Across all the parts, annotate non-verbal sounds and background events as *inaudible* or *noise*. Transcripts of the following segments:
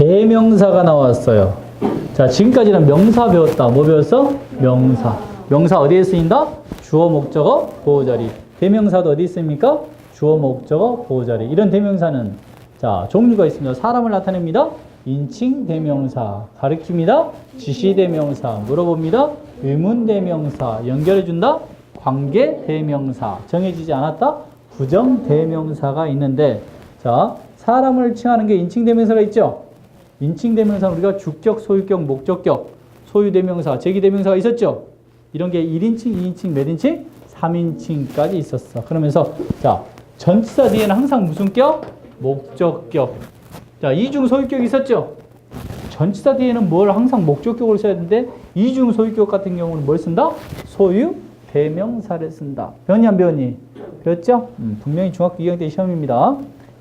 대명사가 나왔어요. 자, 지금까지는 명사 배웠다. 뭐 배웠어? 명사. 명사 어디에 쓰인다? 주어, 목적어, 보호자리. 대명사도 어디 있습니까? 주어, 목적어, 보호자리. 이런 대명사는 자, 종류가 있습니다. 사람을 나타냅니다. 인칭 대명사, 가리킵니다. 지시 대명사, 물어봅니다. 의문 대명사, 연결해 준다. 관계 대명사, 정해지지 않았다. 부정 대명사가 있는데 자, 사람을 칭하는 게 인칭 대명사가 있죠. 인칭 대명사 우리가 주격, 소유격, 목적격, 소유 대명사, 제기 대명사가 있었죠. 이런 게 1인칭, 2인칭, 몇 인칭? 3인칭까지 있었어. 그러면서 자, 전치사 뒤에는 항상 무슨 격? 목적격. 자, 이중 소유격 있었죠? 전치사 뒤에는 뭘 항상 목적격으로 써야 되는데 이중 소유격 같은 경우는 뭘 쓴다? 소유 대명사를 쓴다. 배웠니 안 배웠니? 배웠죠? 음, 분명히 중학교 2학년 때 시험입니다.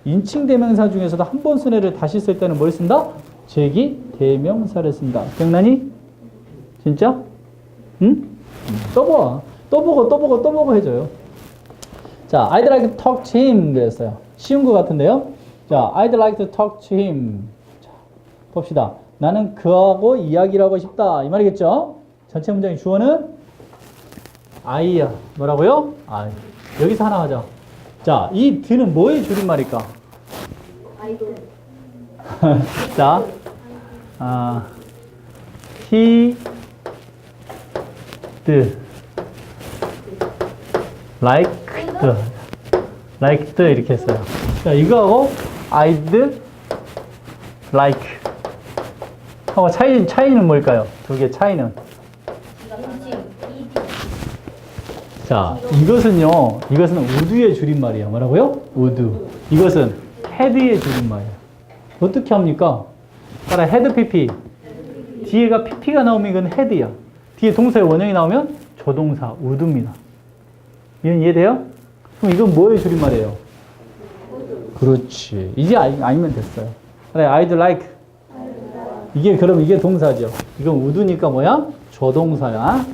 인칭 대명사 중에서도 한 번 쓴 애를 다시 쓸 때는 뭘 쓴다? 제기 대명사를 쓴다. 기억나니? 진짜? 응? 음, 써봐. 또 보고 또 보고 또 보고 해줘요. 자, I'd like to talk to him 그랬어요. 쉬운 것 같은데요. 자, I'd like to talk to him. 자, 봅시다. 나는 그하고 이야기를 하고 싶다. 이 말이겠죠? 전체 문장의 주어는 I야. 뭐라고요? I. 여기서 하나 하자. 자, 이 드는 뭐의 줄임말일까? 아이돌. *laughs* 자, 아, the, like the 이렇게 했어요. 자, 이거하고 I'd like 하고 차이 차이는 뭘까요? 두 개 차이는 자, 이것은요, 이것은 우드의 줄임말이야. 뭐라고요? 우드. 이것은 헤드의 줄임말이야. 어떻게 합니까? 따라 헤드 PP. 뒤에가 PP가 나오면 이건 헤드야. 뒤에 동사의 원형이 나오면 조동사, 우드입니다. 이건 이해돼요? 그럼 이건 뭐의 줄임말이에요? 그렇지. 이제 알, 알면 됐어요. 그래, I'd like. 이게 그럼 이게 동사죠. 이건 우드니까 뭐야? 조동사야.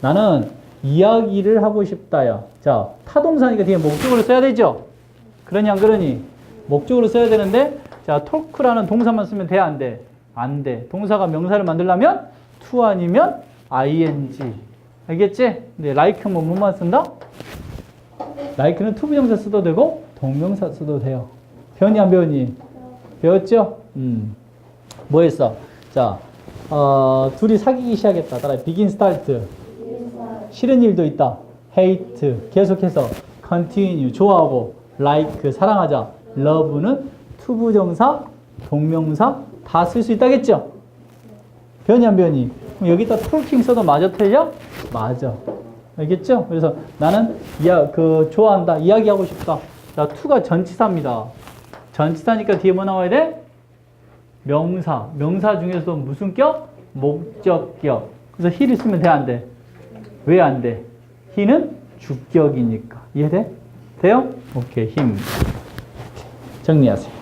나는 이야기를 하고 싶다야. 자, 타동사니까 뒤에 목적으로 써야 되죠? 그러니 안 그러니? 목적으로 써야 되는데, 자, 토크라는 동사만 쓰면 돼, 안 돼? 안 돼. 동사가 명사를 만들려면 to 아니면 ing. 알겠지? 근데 like는 뭐, 뭐만 쓴다? like는 to 부정사 써도 되고, 동명사 써도 돼요. 배웠니, 안 배웠니? 배웠죠? 음. 뭐 했어? 자, 어, 둘이 사귀기 시작했다. 따라 begin, start. 싫은 일도 있다. hate 계속해서 continue 좋아하고 like 사랑하자. love는 투부정사, 동명사 다 쓸 수 있다겠죠? 변이 안 변이? 여기다 talking 써도 맞아 틀려? 맞아. 알겠죠? 그래서 나는 이야 그 좋아한다, 이야기하고 싶다. 자, to가 전치사입니다. 전치사니까 뒤에 뭐 나와야 돼? 명사. 명사 중에서도 무슨 격? 목적격. 그래서 he를 쓰면 돼, 안 돼? 왜 안 돼? he는 주격이니까. 이해돼? 돼요? 오케이, 힘. 정리하세요.